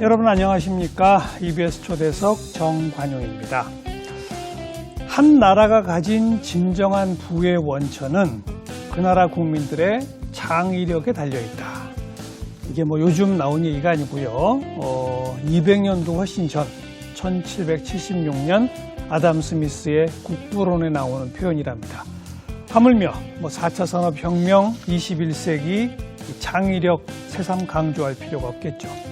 여러분 안녕하십니까? EBS 초대석 정관용입니다. 한 나라가 가진 진정한 부의 원천은 그 나라 국민들의 창의력에 달려 있다. 이게 뭐 요즘 나온 얘기가 아니고요. 어, 200년도 훨씬 전 1776년 아담 스미스의 국부론에 나오는 표현이랍니다. 하물며 뭐 4차 산업혁명 21세기 창의력 새삼 강조할 필요가 없겠죠.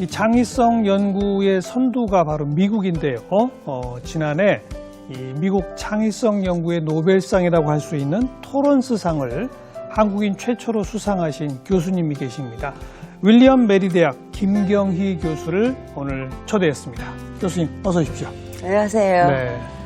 이 창의성 연구의 선두가 바로 미국인데요. 어, 지난해 이 미국 창의성 연구의 노벨상이라고 할 수 있는 토런스상을 한국인 최초로 수상하신 교수님이 계십니다. 윌리엄 메리 대학 김경희 교수를 오늘 초대했습니다. 교수님 어서 오십시오. 안녕하세요. 네.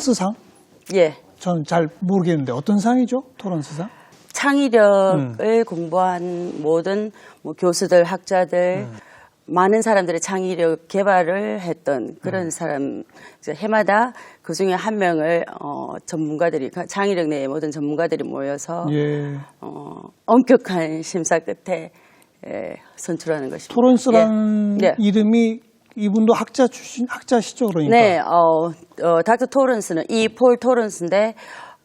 토런스상? 예. 저는 잘 모르겠는데 어떤 상이죠? 토런스상? 창의력을 음. 공부한 모든 뭐 교수들, 학자들, 음. 많은 사람들의 창의력 개발을 했던 그런 음. 사람, 해마다 그 중에 한 명을, 어, 전문가들이, 창의력 내의 모든 전문가들이 모여서, 예. 어, 엄격한 심사 끝에, 예, 선출하는 것입니다. 토런스라는 예. 예. 이름이 이분도 학자 출신, 학자시죠, 그러니까. 네, 어, 어, 닥터 토런스는 이 폴 토런스인데,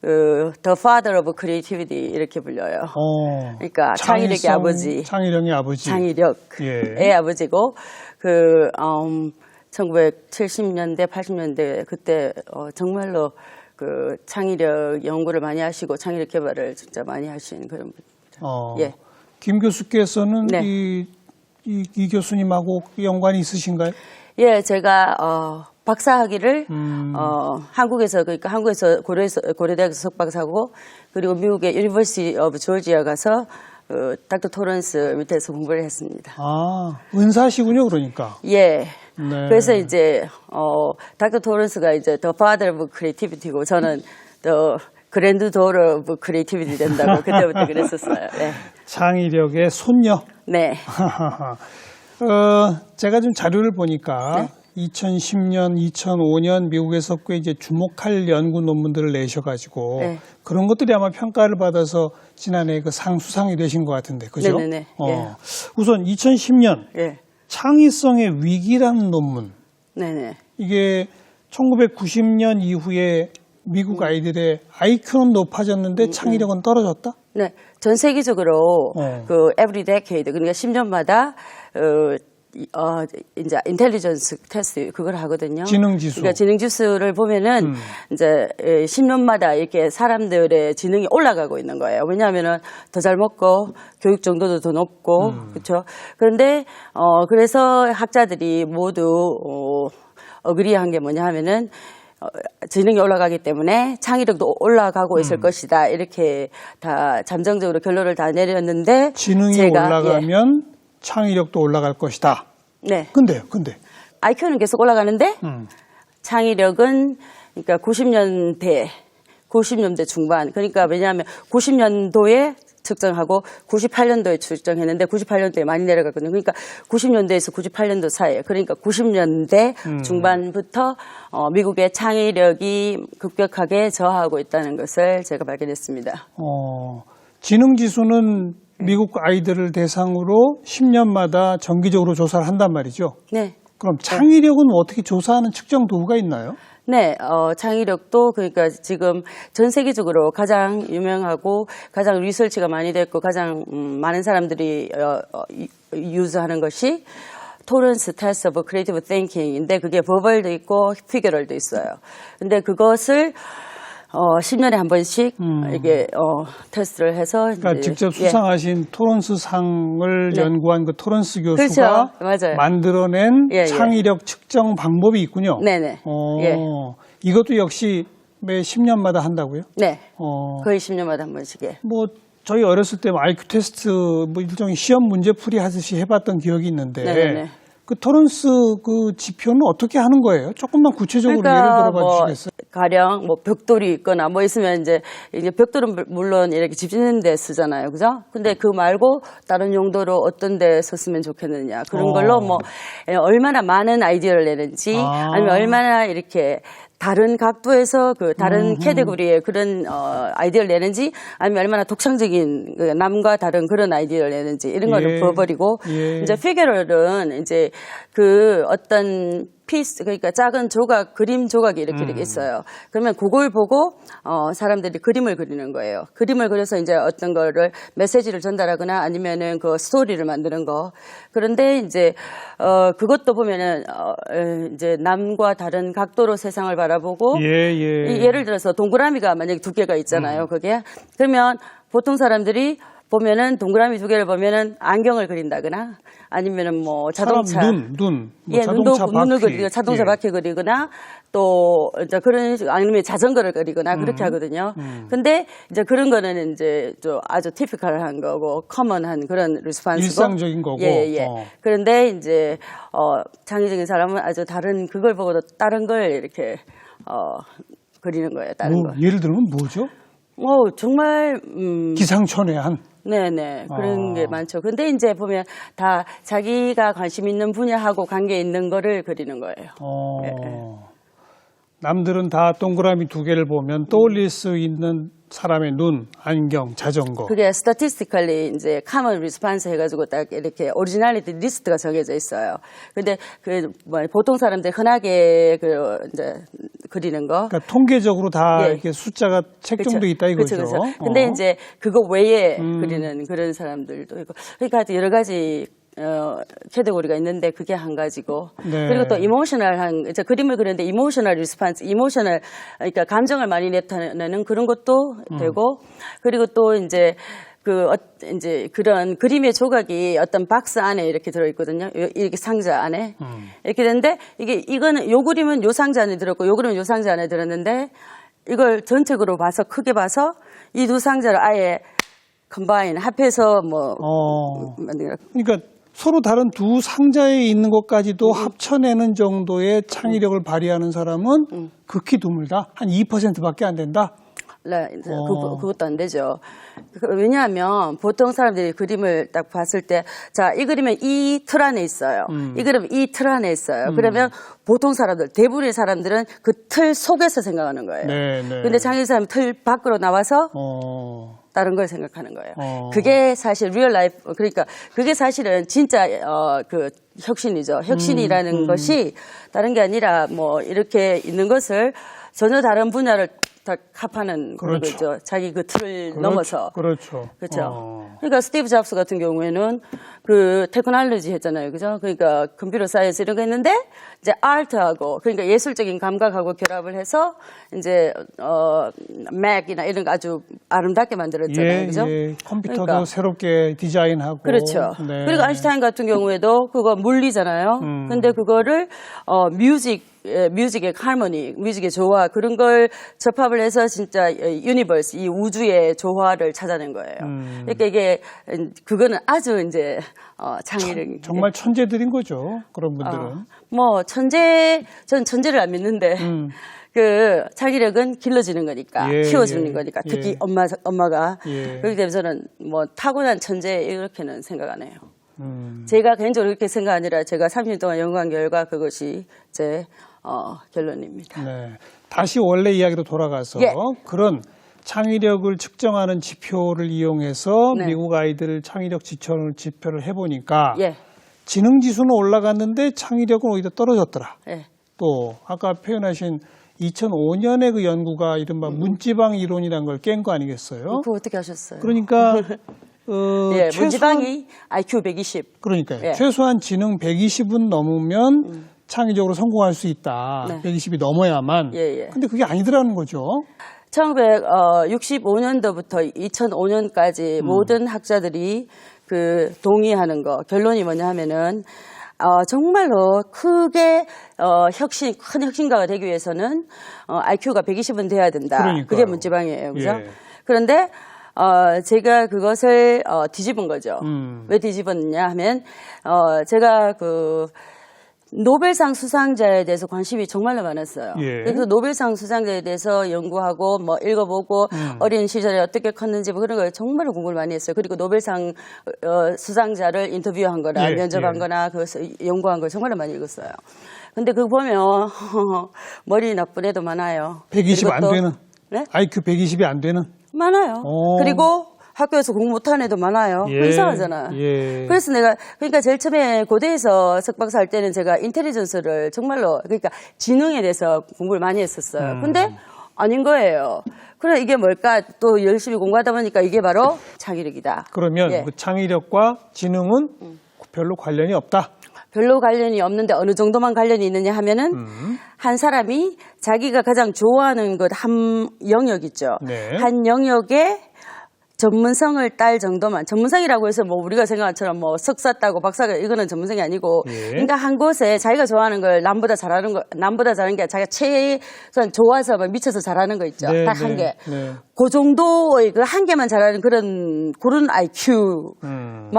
그, The Father of Creativity 이렇게 불려요. 어, 그러니까 창의력의 창의성, 아버지. 창의력의 아버지. 창의력의 예. 아버지고 그 음, 1970년대 80년대 그때 어, 정말로 그 창의력 연구를 많이 하시고 창의력 개발을 진짜 많이 하신 그런 분. 어, 예. 김 교수께서는 네. 이, 이, 이 교수님하고 연관이 있으신가요? 예, 제가 어, 박사 학위를 음. 어, 한국에서 그러니까 한국에서 고려에서 고려대학에서 석박사고 그리고 미국의 유니버시티 오브 조지아 가서 그 닥터 토런스 밑에서 공부를 했습니다. 아, 은사시군요, 그러니까. 예. 네. 그래서 이제 어 닥터 토렌스가 이제 더 파더 오브 크리에이티비티고 저는 더 그랜드 도어 오브 크리에이티비티 된다고 그때부터 그랬었어요. 네. 창의력의 손녀. 네. 어, 제가 좀 자료를 보니까 네. 2010년, 2005년 미국에서 꽤 이제 주목할 연구 논문들을 내셔가지고 네. 그런 것들이 아마 평가를 받아서 지난해 그 상 수상이 되신 것 같은데, 그죠? 네네네. 어, 예. 우선 2010년 예. 창의성의 위기라는 논문. 네, 네. 이게 1990년 이후에 미국 아이들의 IQ는 높아졌는데 창의력은 떨어졌다? 네. 전 세계적으로 어. 그 every decade 그러니까 10년마다 어 이- 어, 이제 인텔리전스 테스트 그걸 하거든요. 지능 지수. 그러니까 지능 지수를 보면은 음. 이제 에, 10년마다 이렇게 사람들의 지능이 올라가고 있는 거예요. 왜냐하면은 더 잘 먹고 교육 정도도 더 높고 음. 그렇죠. 그런데 어 그래서 학자들이 모두 어 어그리한 게 뭐냐 하면은 어, 지능이 올라가기 때문에 창의력도 올라가고 음. 있을 것이다. 이렇게 다 잠정적으로 결론을 다 내렸는데 지능이 제가, 예, 올라가면 창의력도 올라갈 것이다. 네. 근데요, 근데. IQ는 계속 올라가는데 음. 창의력은 그러니까 90년대 90년대 중반 그러니까 왜냐하면 90년도에 측정하고 98년도에 측정했는데 98년도에 많이 내려갔거든요. 그러니까 90년대에서 98년도 사이에 그러니까 90년대 음. 중반부터 어, 미국의 창의력이 급격하게 저하하고 있다는 것을 제가 발견했습니다. 어, 지능 지수는 미국 아이들을 대상으로 10년마다 정기적으로 조사를 한단 말이죠. 네. 그럼 창의력은 어떻게 조사하는 측정 도구가 있나요? 네, 어, 창의력도 그러니까 지금 전 세계적으로 가장 유명하고 가장 리서치가 많이 됐고 가장 음, 많은 사람들이 어, 어, 유- 유즈하는 것이 토렌스 테스트 오브 크리에이티브 띵킹인데 그게 버벌도 있고 피규럴도 있어요. 근데 그것을 어, 10년에 한 번씩 이게 어, 테스트를 해서 음. 그러니까 직접 예. 수상하신 토런스 상을 네. 연구한 그 토런스 교수가 그렇죠. 만들어낸 예, 예. 창의력 측정 방법이 있군요. 네네. 어, 예. 이것도 역시 매 10년마다 한다고요? 네, 어, 거의 10년마다 한 번씩 예. 뭐 저희 어렸을 때 IQ 테스트 뭐 일종의 시험 문제풀이 하듯이 해봤던 기억이 있는데 네네네. 그 토론스 그 지표는 어떻게 하는 거예요? 조금만 구체적으로 예를 들어봐 뭐 주시겠어요? 가령 뭐 벽돌이 있거나 뭐 있으면 이제 이제 벽돌은 물- 물론 이렇게 집 짓는 데 쓰잖아요, 그죠? 근데 그 말고 다른 용도로 어떤 데 썼으면 좋겠느냐 그런 어. 걸로 뭐 예, 얼마나 많은 아이디어를 내는지 아. 아니면 얼마나 이렇게 다른 각도에서 그 다른 캐테고리의 그런 어, 아이디어를 내는지 아니면 얼마나 독창적인 그 남과 다른 그런 아이디어를 내는지 이런 거를 예. 보여버리고 예. 이제 피규어는 이제 그 어떤 피스 그러니까 작은 조각 그림 조각이 이렇게 음. 이렇게 있어요. 그러면 그걸 보고 어 사람들이 그림을 그리는 거예요. 그림을 그려서 이제 어떤 거를 메시지를 전달하거나 아니면은 그 스토리를 만드는 거. 그런데 이제 어 그것도 보면은 어 에, 이제 남과 다른 각도로 세상을 바라보고 예, 예. 이 예를 들어서 동그라미가 만약에 두 개가 있잖아요. 그게 그러면 보통 사람들이 보면은 동그라미 두 개를 보면은 안경을 그린다거나 아니면은 뭐 자동차 눈, 눈, 뭐 예, 자동차 눈도 눈을. 그리고 자동차 예. 바퀴 그리거나 또 이제 그런 식 아니면 자전거를 그리거나 그렇게 음. 하거든요. 근데 이제 그런 거는 이제 좀 아주 티피컬한 거고 커먼한 그런 리스판스고 일상적인 거고. 예, 예, 예. 어. 그런데 이제 어 창의적인 사람은 아주 다른 그걸 보고도 다른 걸 이렇게 어 그리는 거예요. 다른 뭐, 거. 예를 들면 뭐죠? 어 정말 음 기상천외한. 네네 그런 아. 게 많죠. 근데 이제 보면 다 자기가 관심 있는 분야하고 관계 있는 거를 그리는 거예요. 어. 예, 남들은 다 동그라미 두 개를 보면 떠올릴 수 있는 사람의 눈, 안경, 자전거. 그게 statistically 이제 common response 해가지고 딱 이렇게 오리지널리티 리스트가 정해져 있어요. 근데 그 뭐 보통 사람들 흔하게 그 이제 그리는 거. 그러니까 통계적으로 다 예. 이렇게 숫자가 책정돼 있다 이거죠. 그쵸. 근데 어. 음. 이제 그거 외에 그리는 그런 사람들도 있고. 그러니까 여러 가지 어, 캐테고리가 있는데 그게 한 가지고. 네. 그리고 또 이모셔널한, 이제 그림을 그리는데 이모셔널 리스판스, 이모셔널, 그러니까 감정을 많이 나타내는 그런 것도 음. 되고. 그리고 또 이제 그, 어, 이제 그런 그림의 조각이 어떤 박스 안에 이렇게 들어 있거든요. 요- 이렇게 상자 안에. 음. 이렇게 되는데 이게 이거는 요 그림은 요 상자 안에 들었고 요 그림은 요 상자 안에 들었는데 이걸 전체적으로 봐서 크게 봐서 이 두 상자를 아예 컴바인 합해서 뭐 어. 만들어 그러니까 서로 다른 두 상자에 있는 것까지도 합쳐내는 정도의 창의력을 발휘하는 사람은 극히 드물다. 한 2%밖에 안 된다. 네, 이제 어. 그, 그것도 안 되죠. 그- 왜냐하면 보통 사람들이 그림을 딱 봤을 때, 자, 이 그림은 이 틀 안에 있어요. 음. 이 그림은 이 틀 안에 있어요. 그러면 보통 사람들, 대부분의 사람들은 그 틀 속에서 생각하는 거예요. 네, 네. 근데 장애 사람 틀 밖으로 나와서 어. 다른 걸 생각하는 거예요. 어. 그게 사실 리얼 라이프 그러니까 그게 사실은 진짜 어 그 혁신이죠. 혁신이라는 음, 것이 다른 게 아니라 뭐 이렇게 있는 것을 전혀 다른 분야를 그런 그렇죠. 거죠. 자기 그 틀을 그렇죠. 넘어서. 그렇죠. 그렇죠. 어. 그러니까 스티브 잡스 같은 경우에는 그 테크놀로지 했잖아요. 그죠? 그러니까 컴퓨터 사이언스 이런 거 했는데 이제 아트하고 그러니까 예술적인 감각하고 결합을 해서 이제 어 맥이나 이런 거 아주 아름답게 만들었잖아요. 예, 그죠? 예. 컴퓨터도 그러니까. 새롭게 디자인하고. 그렇죠. 네. 그리고 아인슈타인 같은 경우에도 그거 물리잖아요. 음. 근데 그거를 어 뮤직 예, 뮤직의 하모니, 뮤직의 조화 그런 걸 접합을 해서 진짜 유니버스 이 우주의 조화를 찾아낸 거예요. 음. 그러니까 이게 음, 그거는 아주 이제 어 창의력 정말 천재들인 거죠. 그런 분들은. 어, 뭐 천재 전 천재를 안 믿는데 음. 그 창의력은 길러지는 거니까 예, 키워주는 예, 거니까 특히 예. 엄마 엄마가 예. 그렇기 때문에 저는 뭐 타고난 천재 이렇게는 생각 안 해요. 음. 제가 개인적으로 그렇게 생각 아니라 제가 30년 동안 연구한 결과 그것이 제 어, 결론입니다. 네. 다시 원래 이야기로 돌아가서 예. 그런 창의력을 측정하는 지표를 이용해서 네. 미국 아이들 창의력 지표를, 지표를 해보니까 예, 지능 지수는 올라갔는데 창의력은 오히려 떨어졌더라. 예, 또 아까 표현하신 2005년에 그 연구가 이른바 문지방 이론이라는 걸 깬 거 아니겠어요? 그거 어떻게 하셨어요? 그러니까 어, 예, 최소한 문지방이 IQ 120. 그러니까요. 예. 음. 최소한 지능 120은 넘으면 창의적으로 성공할 수 있다. 네. 120이 넘어야만. 예, 예. 근데 그게 아니더라는 거죠. 1965년도부터 2005년까지 음. 모든 학자들이 그 동의하는 거 결론이 뭐냐 하면은 어, 정말로 크게 어, 혁신 큰 혁신가가 되기 위해서는 어, IQ가 120은 돼야 된다. 그러니까요. 그게 문지방이에요, 그죠? 예. 그런데 어, 제가 그것을 어, 뒤집은 거죠. 음. 왜 뒤집었냐 하면 어, 제가 그 노벨상 수상자에 대해서 관심이 정말로 많았어요. 예. 그래서 노벨상 수상자에 대해서 연구하고 뭐 읽어보고 음. 어린 시절에 어떻게 컸는지 뭐 그런 걸 정말로 궁금을 많이 했어요. 그리고 노벨상 어, 수상자를 인터뷰한 거나 예, 면접한 예. 거나 그것을 연구한 걸 정말로 많이 읽었어요. 근데 그거 보면 머리 나쁜 애도 많아요. 120 안 되는 네? IQ 120이 안 되는 많아요. 오. 그리고 학교에서 공부 못하는 애도 많아요. 예, 그 이상하잖아. 예. 그래서 내가 그러니까 제일 처음에 고대에서 석박사 할 때는 제가 인텔리전스를 정말로 그러니까 지능에 대해서 공부를 많이 했었어요. 음. 근데 아닌 거예요. 그래 이게 뭘까 또 열심히 공부하다 보니까 이게 바로 창의력이다. 그러면 예. 음. 그 창의력과 지능은 별로 관련이 없다. 별로 관련이 없는데 어느 정도만 관련이 있느냐 하면은 음. 한 사람이 자기가 가장 좋아하는 것 한 영역 있죠. 네. 한 영역에 전문성을 딸 정도만 전문성이라고 해서 뭐 우리가 생각한 것처럼 뭐 석사 따고 박사가 이거는 전문성이 아니고 예. 그러니까 한 곳에 자기가 좋아하는 걸 남보다 잘하는 거 남보다 잘하는 게 자기가 최선 좋아서 막 미쳐서 잘하는 거 있죠 네, 딱한 네, 개. 네. 그 정도의 그 한 개만 잘하는 그런 그런 IQ만 음.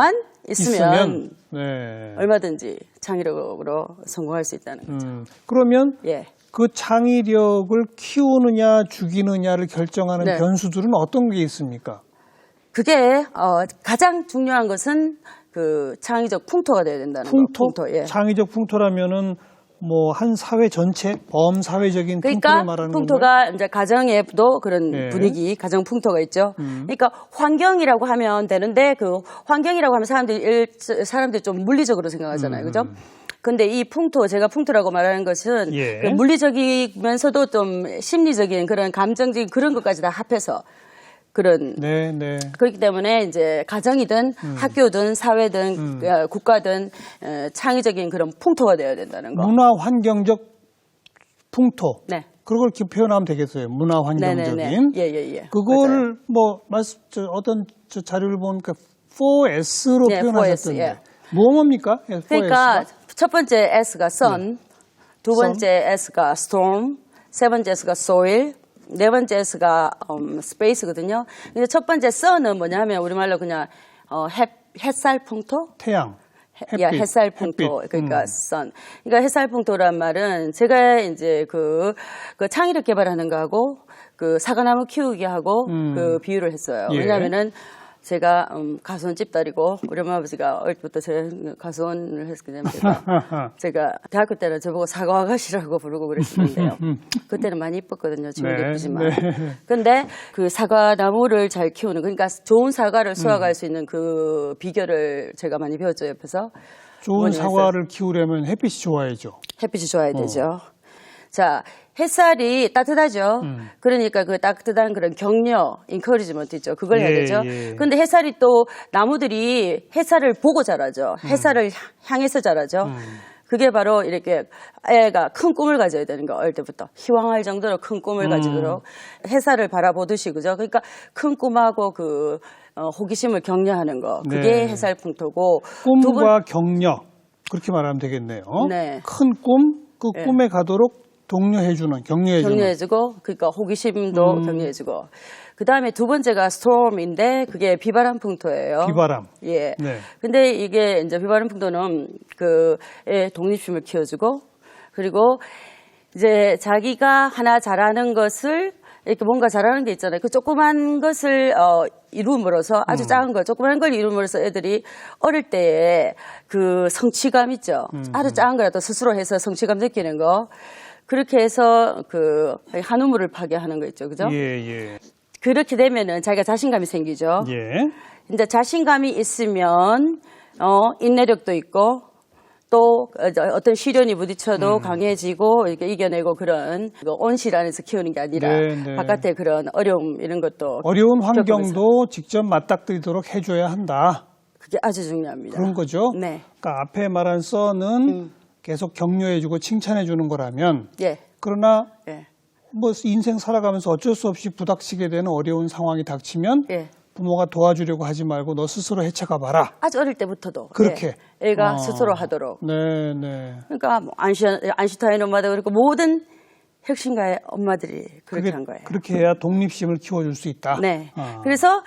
있으면, 있으면 네. 얼마든지 창의력으로 성공할 수 있다는 거죠. 음. 그러면 예. 그 창의력을 키우느냐 죽이느냐를 결정하는 네. 변수들은 어떤 게 있습니까? 그게 어, 가장 중요한 것은 그 창의적 풍토가 돼야 된다는 풍토? 거. 풍토. 예. 창의적 풍토라면은 뭐 한 사회 전체 범사회적인 풍토를 그러니까 말하는 건가요? 풍토가 이제 가정에도 그런 예. 음. 분위기, 가정 풍토가 있죠. 그러니까 환경이라고 하면 되는데 그 환경이라고 하면 사람들이 일, 사람들이 좀 물리적으로 생각하잖아요, 그죠? 근데 이 풍토, 제가 풍토라고 말하는 것은 음. 예. 그 물리적이면서도 좀 심리적인 그런 감정적인 그런 것까지 다 합해서 그런 네, 네. 그렇기 때문에 이제 가정이든 음. 학교든 사회든 어, 국가든 어, 창의적인 그런 풍토가 되어야 된다는 거. 문화 환경적 풍토. 네. 그걸 이렇게 표현하면 되겠어요. 문화 환경적인. 네네네. 예예예. 맞아요. 그거를 뭐 말씀 저 어떤 저 자료를 보니까 4S로 네, 표현하셨던데. 4S, 예. 뭐 뭡니까? 예, 4S 가? 그러니까 첫 번째 S가 네. sun, 두 번째 S가 storm, 세 번째 S가 soil, 네 번째 S가 음, space거든요. 근데 첫 번째 sun은 뭐냐면 우리말로 그냥 어, 햇, 햇살 풍토, 태양. 해- 야, 햇빛, 햇살 풍토. 햇빛. 그러니까 음. sun. 그러니까 햇살 풍토란 말은 제가 이제 그, 그 창의력 개발하는 거하고 그 사과나무 키우기 하고 음. 그 비유를 했어요. 예. 왜냐면은 제가 음, 가수원 집딸이고 우리 엄마 아버지가 어릴 때부터 제 가수원을 했기 때문에 제가, 제가 대학교 때는 저보고 사과 아가씨라고 부르고 그랬었는데요. 그때는 많이 이뻤거든요. 지금 네, 예쁘지만. 네. 근데 그 사과 나무를 잘 키우는 그러니까 좋은 사과를 수확할 수 있는 그 비결을 제가 많이 배웠죠 옆에서 좋은. 사과를 키우려면 햇빛이 좋아야죠. 햇빛이 좋아야 어. 되죠. 자 햇살이 따뜻하죠. 음. 그러니까 그 따뜻한 그런 격려, 인커리지먼트 있죠. 그걸 해야 예, 되죠. 예. 근데 햇살이 또 나무들이 햇살을 보고 자라죠. 음. 햇살을 향해서 자라죠. 그게 바로 이렇게 애가 큰 꿈을 가져야 되는 거 어릴 때부터 희망할 정도로 큰 음. 꿈을 가지도록 햇살을 바라보듯이 그죠. 그러니까 큰 꿈하고 그 어, 호기심을 격려하는 거 그게 네. 햇살 풍토고 꿈과 격려 그렇게 말하면 되겠네요. 네. 큰 꿈, 그 네. 꿈에 가도록 독려해주는, 격려해주는. 격려해주고 그러니까 호기심도 음. 격려해주고 그 다음에 두 번째가 storm인데 그게 비바람 풍토예요. 비바람. 예. 네. 근데 이게 이제 비바람 풍토는 그의 독립심을 키워주고 그리고 이제 자기가 하나 잘하는 것을 이렇게 뭔가 잘하는 게 있잖아요. 그 조그만 것을 어, 이룸으로써 아주 음. 작은 걸 조그만 걸 이룸으로써 애들이 어릴 때에 그 성취감 있죠. 음. 아주 작은 거라도 스스로 해서 성취감 느끼는 거. 그렇게 해서 그 한우물을 파게 하는 거 있죠. 그죠? 예, 예. 그렇게 되면은 자기가 자신감이 생기죠. 예. 이제 자신감이 있으면 어, 인내력도 있고 또 어, 어떤 시련이 음. 부딪혀도 강해지고 이렇게 이겨내고 그런 그 온실 안에서 키우는 게 아니라 네, 네. 바깥에 그런 어려움 이런 것도 어려운 환경도 직접 맞닥뜨리도록 해줘야 한다. 그게 아주 중요합니다. 그런 거죠. 네. 그러니까 앞에 말한 써는 계속 격려해주고 칭찬해주는 거라면, 예. 그러나 예. 뭐 인생 살아가면서 어쩔 수 없이 부닥치게 되는 어려운 상황이 닥치면 예. 부모가 도와주려고 하지 말고 너 스스로 헤쳐가 봐라. 아주 어릴 때부터도 그렇게. 예. 애가 어. 스스로 하도록 네, 네. 그러니까 뭐 안시, 안시타인 엄마도 그렇고 모든 혁신가의 엄마들이 그렇게 그게 한 거예요. 그렇게 해야 독립심을 키워줄 수 있다. 네. 어. 그래서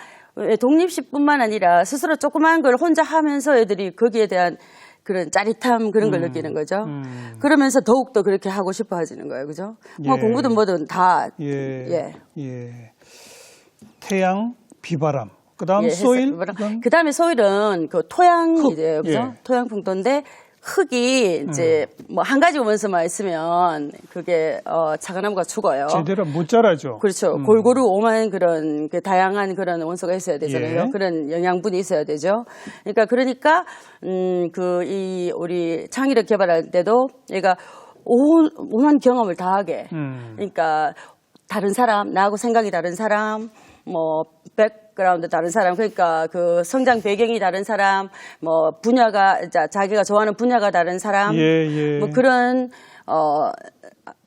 독립심뿐만 아니라 스스로 조그마한 걸 혼자 하면서 애들이 거기에 대한 그런 짜릿함 그런 걸 느끼는 거죠. 음. 그러면서 더욱더 그렇게 하고 싶어 하시는 거예요. 그죠? 뭐 예. 공부든 뭐든 다 예. 예. 예. 태양, 비바람. 그다음 예, 소일. 이건 그다음에 소일은 그 토양이에요, 그죠? 예. 토양 풍토인데 흙이 이제 뭐 한 가지 원소만 있으면 그게 어 차가나무가 죽어요. 제대로 못 자라죠. 그렇죠. 골고루 오만 그런 그 다양한 그런 원소가 있어야 되잖아요. 예. 그런 영양분이 있어야 되죠. 그러니까 그러니까 음그 이 우리 창의력 개발할 때도 얘가 온 온한 경험을 다 하게. 음. 그러니까 다른 사람, 나하고 생각이 다른 사람, 뭐 백그라운드 다른 사람, 그러니까 그 성장 배경이 다른 사람, 뭐 분야가 자, 자기가 좋아하는 분야가 다른 사람, 예, 예. 뭐 그런 어,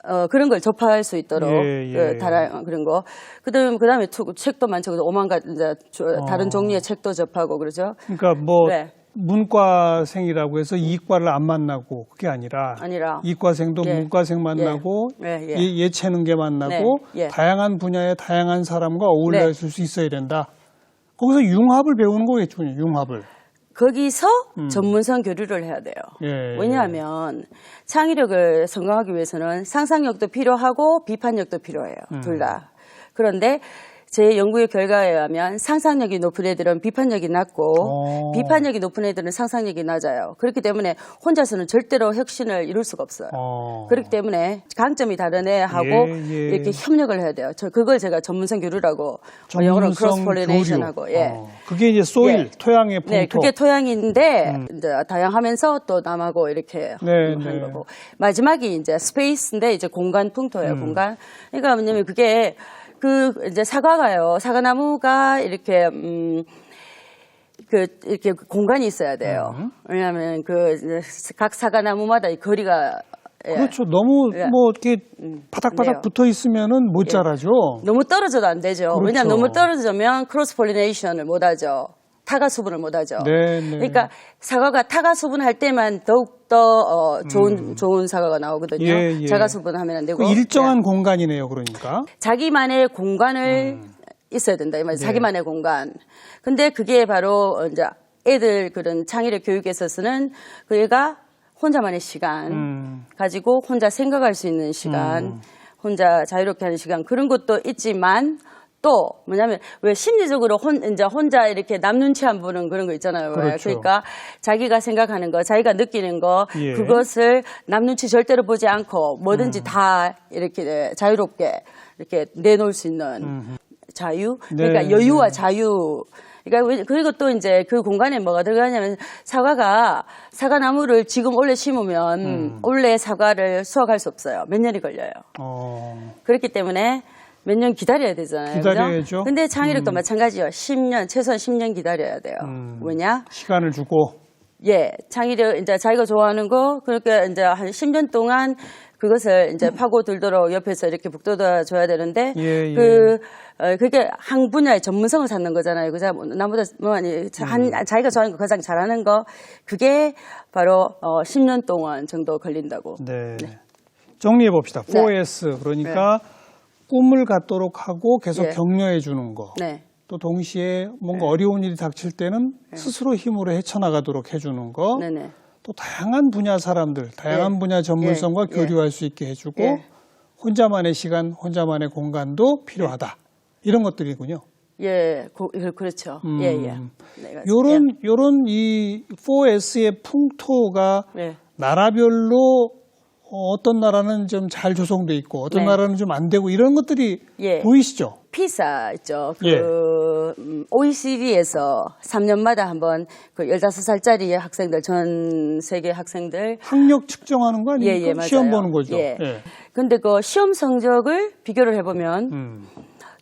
어 그런 걸 접할 수 있도록 예, 예. 그 다른 그런 거. 그다음 그다음에 투- 책도 많죠. 오만 가지 다른 종류의 책도 접하고 그러죠. 그러니까 뭐 네. 문과생이라고 해서 이과를 안 만나고 그게 아니라 아니라 이과생도 예. 문과생 만나고 예, 예. 예, 예 체능계 만나고 네, 예. 다양한 분야의 다양한 사람과 어울려 네. 있을 수 있어야 된다. 거기서 융합을 배우는 거겠죠, 융합을. 거기서 전문성 교류를 해야 돼요. 음. 예. 왜냐하면 창의력을 성공하기 위해서는 상상력도 필요하고 비판력도 필요해요. 음. 둘 다. 그런데 제 연구의 결과에 의하면 상상력이 높은 애들은 비판력이 낮고 어. 비판력이 높은 애들은 상상력이 낮아요. 그렇기 때문에 혼자서는 절대로 혁신을 이룰 수가 없어요. 어. 그렇기 때문에 강점이 다른 애하고 예, 예. 이렇게 협력을 해야 돼요. 저 그걸 제가 전문성 교류라고 어, 영어로 크로스 폴리네이션 하고 예. 어. 그게 이제 소일, 예. 토양의 풍토. 네, 그게 토양인데 이제 다양하면서 또 남하고 이렇게 네, 하는 네. 거고 마지막이 이제 스페이스인데 이제 공간 풍토예요, 음. 공간. 그러니까 뭐냐면 그게 그 이제 사과가요, 사과나무가 이렇게 음. 그 이렇게 공간이 있어야 돼요. 음. 왜냐하면 그 각 사과나무마다 이 거리가 예. 그렇죠. 너무 예. 뭐 이렇게 바닥바닥 네. 붙어 있으면은 못 자라죠. 너무 떨어져도 안 되죠. 그렇죠. 왜냐하면 너무 떨어지면 크로스 폴리네이션을 못 하죠. 타가 수분을 못 하죠. 네, 네. 그러니까 사과가 타가 수분할 때만 더욱 더 어, 좋은 좋은 사과가 나오거든요. 음. 예, 예. 자가 수분하면 안 되고 그 일정한 예. 공간이네요, 그러니까. 자기만의 공간을 음. 있어야 된다. 이 말이에요. 네. 자기만의 공간. 근데 그게 바로 어, 이제 애들 그런 창의력 교육에 있어서는 그 애가 혼자만의 시간 음. 가지고 혼자 생각할 수 있는 시간, 혼자 자유롭게 하는 시간 그런 것도 있지만 또 뭐냐면 왜 심리적으로 혼 이제 혼자 이렇게 남 눈치 안 보는 그런 거 있잖아요. 왜? 그렇죠. 그러니까 자기가 생각하는 거, 자기가 느끼는 거 예. 그것을 남 눈치 절대로 보지 않고 뭐든지 음. 다 이렇게 네, 자유롭게 이렇게 내놓을 수 있는 자유. 그러니까 네, 여유와 네. 자유. 그러니까 왜- 그리고 또 이제 그 공간에 뭐가 들어가냐면 사과가 사과 나무를 지금 올해 심으면 음. 올해 사과를 수확할 수 없어요. 몇 년이 걸려요. 어. 그렇기 때문에 몇 년 기다려야 되잖아요. 기다려야죠. 그죠? 근데 창의력도 마찬가지예요. 10년, 최소한 10년 기다려야 돼요. 음. 왜냐? 시간을 주고 예, 창의력, 이제 자기가 좋아하는 거, 그렇게 이제 한 10년 동안 그것을 이제 파고 들도록 옆에서 이렇게 북돋아 줘야 되는데, 예, 예. 그, 어, 그게 한 분야의 전문성을 찾는 거잖아요. 그죠? 뭐 나보다 뭐, 아니, 한, 음. 자기가 좋아하는 거 가장 잘하는 거, 그게 바로, 어, 10년 동안 정도 걸린다고. 네. 정리해 봅시다. 네. 4S 그러니까 꿈을 갖도록 하고 계속 예. 격려해 주는 거. 네. 또 동시에 뭔가 어려운 일이 닥칠 때는 스스로 힘으로 헤쳐나가도록 해주는 거. 네네. 또 다양한 분야 사람들, 다양한 예. 분야 전문성과 예. 교류할 수 있게 해주고 예. 혼자만의 시간, 혼자만의 공간도 필요하다. 이런 것들이군요. 예, 고, 그- 그렇죠. 음. 예, 예. 네. 요런 요런 이 4S의 풍토가 예. 나라별로 어, 어떤 나라는 좀 잘 조성돼 있고 어떤 네. 나라는 좀 안 되고 이런 것들이 예. 보이시죠? 피사 있죠. 그 예. 음, OECD에서 3년마다 한번 그 15살짜리 학생들 전 세계 학생들 학력 측정하는 거 아닙니까? 예, 예. 시험 보는 거죠. 예. 예. 근데 그 시험 성적을 비교를 해 보면 음,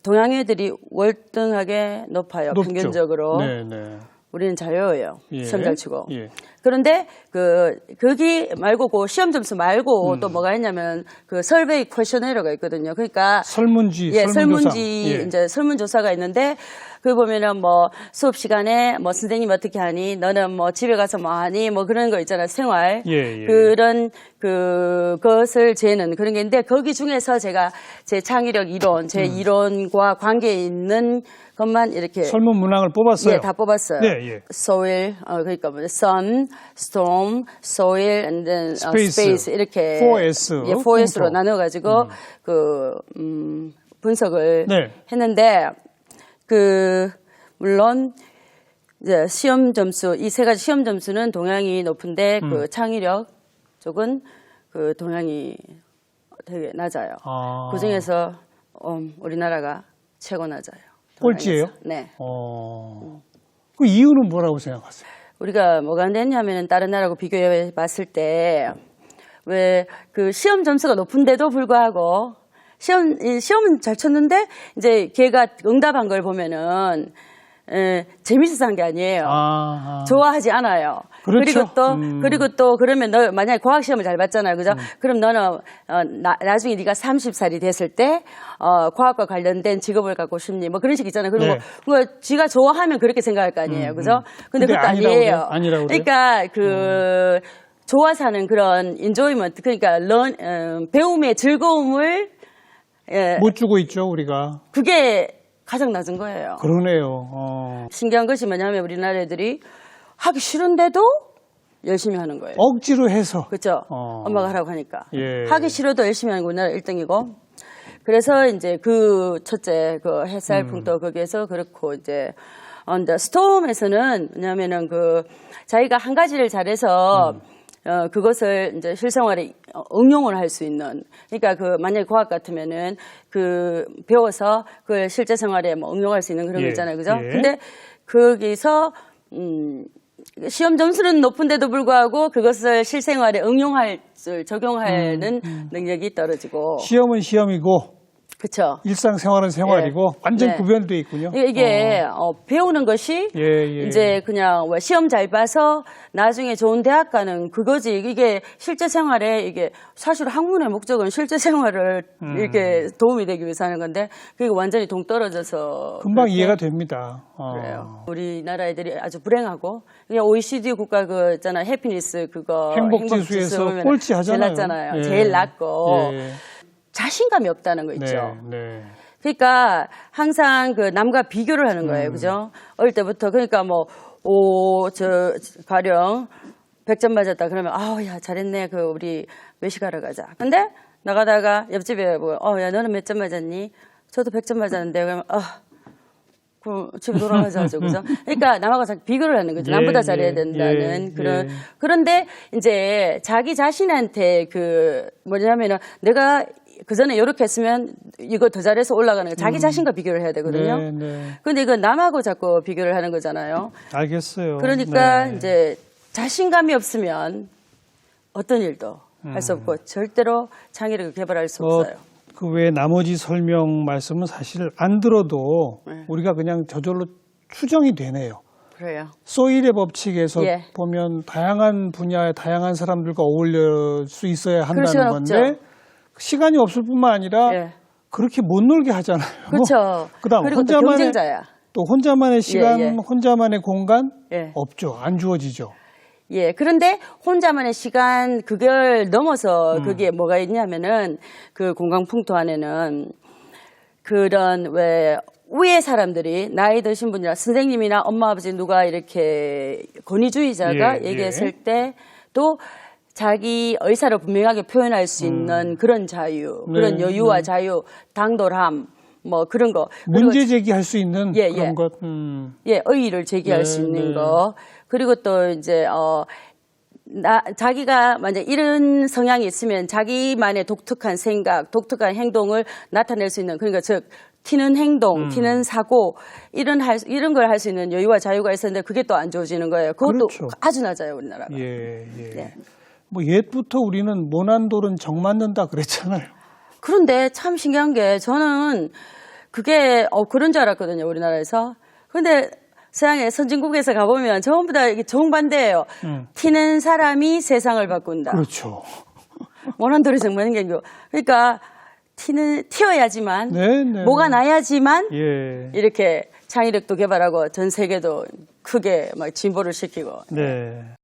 동양 애들이 월등하게 높아요. 높죠. 평균적으로. 네, 네. 우리는 자유예요. 예. 시험 잘 치고. 예. 그런데 그 거기 말고 그 시험 점수 말고 음. 또 뭐가 있냐면 그 설베이 퀘셔네어가 있거든요. 그러니까 설문지, 예, 설문조사. 설문지 예. 이제 설문조사가 있는데 그 보면은 뭐 수업 시간에 뭐 선생님 어떻게 하니? 너는 뭐 집에 가서 뭐 하니? 뭐 그런 거 있잖아요. 생활. 예, 예. 그런 그 것을 재는 그런 게 있는데 거기 중에서 제가 제 창의력 이론, 제 음. 이론과 관계 있는 것만 이렇게 설문 문항을 뽑았어요. 예, 다 뽑았어요. 네, 예. soil, 어, 그러니까 뭐 sun, storm, soil, and then 어, Space. space 이렇게 4S, 예, 4S로 풍토. 나눠 가지고 그 음, 분석을 네. 했는데 그 물론 이제 시험 점수 이 세 가지 시험 점수는 동양이 높은데 음. 그 창의력 쪽은 그 동양이 되게 낮아요. 아. 그 중에서 음, 우리나라가 최고 낮아요. 꼴찌예요? 네. 어. 그 이유는 뭐라고 생각하세요? 우리가 뭐가 안 됐냐면은 다른 나라하고 비교해 봤을 때 왜 그 시험 점수가 높은데도 불구하고 시험 이 시험은 잘 쳤는데 이제 걔가 응답한 걸 보면은 에, 재밌어서 한 게 아니에요. 아. 좋아하지 않아요. 그렇죠. 리고 또 음. 그리고 또 그러면 너 만약에 과학 시험을 잘 봤잖아요, 그죠? 그럼 너는 어, 나, 나중에 네가 30살이 됐을 때 어, 과학과 관련된 직업을 갖고 싶니? 뭐 그런 식 있잖아요. 그리고 네. 뭐 지가 좋아하면 그렇게 생각할 거 아니에요, 그죠? 근데 근데 그것도 아니에요. 아니라고 그래요? 음. 그러니까 그 좋아서 하는 그런 인조이먼트, 그러니까 런, 어, 배움의 즐거움을 예, 못 주고 있죠, 우리가. 그게 가장 낮은 거예요. 그러네요. 어. 신기한 것이 뭐냐면 우리나라 애들이 하기 싫은데도 열심히 하는 거예요. 억지로 해서. 그렇죠? 어. 엄마가 하라고 하니까. 예. 하기 싫어도 열심히 하는 게 우리나라 1등이고. 그래서 이제 그 첫째 그 음. 햇살 풍도 거기에서 그렇고 이제 언더 스톰에서는 뭐냐면은 그 자기가 한 가지를 잘해서 음. 어, 그것을 이제 실생활에 어, 응용을 할 수 있는. 그러니까 그 만약에 과학 같으면은 그 배워서 그걸 실제 생활에 뭐 응용할 수 있는 그런 예, 거 있잖아요. 그죠? 예. 근데 거기서 음, 시험 점수는 높은데도 불구하고 그것을 실생활에 응용할, 줄, 적용하는 음, 능력이 떨어지고. 시험은 시험이고 그쵸. 일상생활은 생활이고 완전 네. 구별돼 있군요. 이게, 이게, 어, 배우는 것이 예, 예. 이제 그냥 왜 시험 잘 봐서 나중에 좋은 대학 가는 그거지. 이게 실제 생활에 이게 사실 학문의 목적은 실제 생활을 음. 이렇게 도움이 되기 위해서 하는 건데 그게 완전히 동떨어져서 금방 그렇게 이해가 됩니다. 어. 그래요. 우리나라 애들이 아주 불행하고 그냥 OECD 국가 그 있잖아 해피니스 그거 행복지수에서 보면은 꼴찌 하잖아요. 제일 낮잖아요. 예. 제일 낮고 예. 자신감이 없다는 거 있죠. 네, 네. 그러니까 항상 그 남과 비교를 하는 거예요. 음. 그죠? 어릴 때부터 그러니까 뭐 오 저 가령 100점 맞았다 그러면 아우 야 잘했네. 그 우리 외식하러 가자. 근데 나가다가 옆집에 뭐 어 야 너는 몇 점 맞았니? 저도 100점 맞았는데 그러면 아그 집에 돌아가자죠, 그죠? 그러니까 남하고 자꾸 비교를 하는 거죠. 예, 남보다 잘해야 예, 된다는 예, 그런. 예. 그런데 이제 자기 자신한테 그 뭐냐면은 내가 그 전에 이렇게 했으면 이거 더 잘해서 올라가는 거. 자기 자신과 비교를 해야 되거든요. 네, 네. 근데 이거 남하고 자꾸 비교를 하는 거잖아요. 알겠어요. 그러니까 네. 이제 자신감이 없으면 어떤 일도 할 수 없고 절대로 창의력을 개발할 수 음. 어, 없어요. 그외 나머지 설명 말씀은 사실 안 들어도 네. 우리가 그냥 저절로 추정이 되네요. 그래요. 소일의 법칙에서 예. 보면 다양한 분야의 다양한 사람들과 어울릴 수 있어야 한다는 건데 없죠. 시간이 없을 뿐만 아니라 예. 그렇게 못 놀게 하잖아요. 그렇죠. 그다음 그리고 또 혼자만의- 경쟁자야. 또 혼자만의 시간, 예. 혼자만의 공간 예. 없죠. 안 주어지죠. 예, 그런데 혼자만의 시간 그걸 넘어서 음. 그게 뭐가 있냐면은 그 공강풍토 안에는 그런 왜 위의 사람들이 나이 드신 분이나 선생님이나 엄마 아버지 누가 이렇게 권위주의자가 예, 얘기했을 때또 자기 의사를 분명하게 표현할 수 있는 그런 자유, 그런 음. 네, 여유와 자유, 당돌함, 뭐 그런 거. 문제 제기할 수 있는 예, 그런 예. 것. 음. 예, 의의를 제기할 네, 수 있는 네. 거. 그리고 또 이제 어 나, 자기가 만약 이런 성향이 있으면 자기만의 독특한 생각, 독특한 행동을 나타낼 수 있는 그러니까 즉 튀는 음. 행동, 튀는 사고 이런 할 수- 이런 걸 할 수 있는 여유와 자유가 있었는데 그게 또 안 좋아지는 거예요. 그것도 그렇죠. 아주 낮아요 우리나라가. 예, 예. 네. 뭐 옛부터 우리는 모난돌은 정 맞는다 그랬잖아요. 그런데 참 신기한 게 저는 그게 어 그런 줄 알았거든요 우리나라에서. 근데 서양의 선진국에서 가보면 전부 다 이게 정반대예요. 음. 튀는 사람이 세상을 바꾼다. 그렇죠. 원한돌이 정말 신기한 거. 그러니까 튀는 튀어야지만 네, 네. 뭐가 나야지만 예. 이렇게 창의력도 개발하고 전 세계도 크게 막 진보를 시키고 네.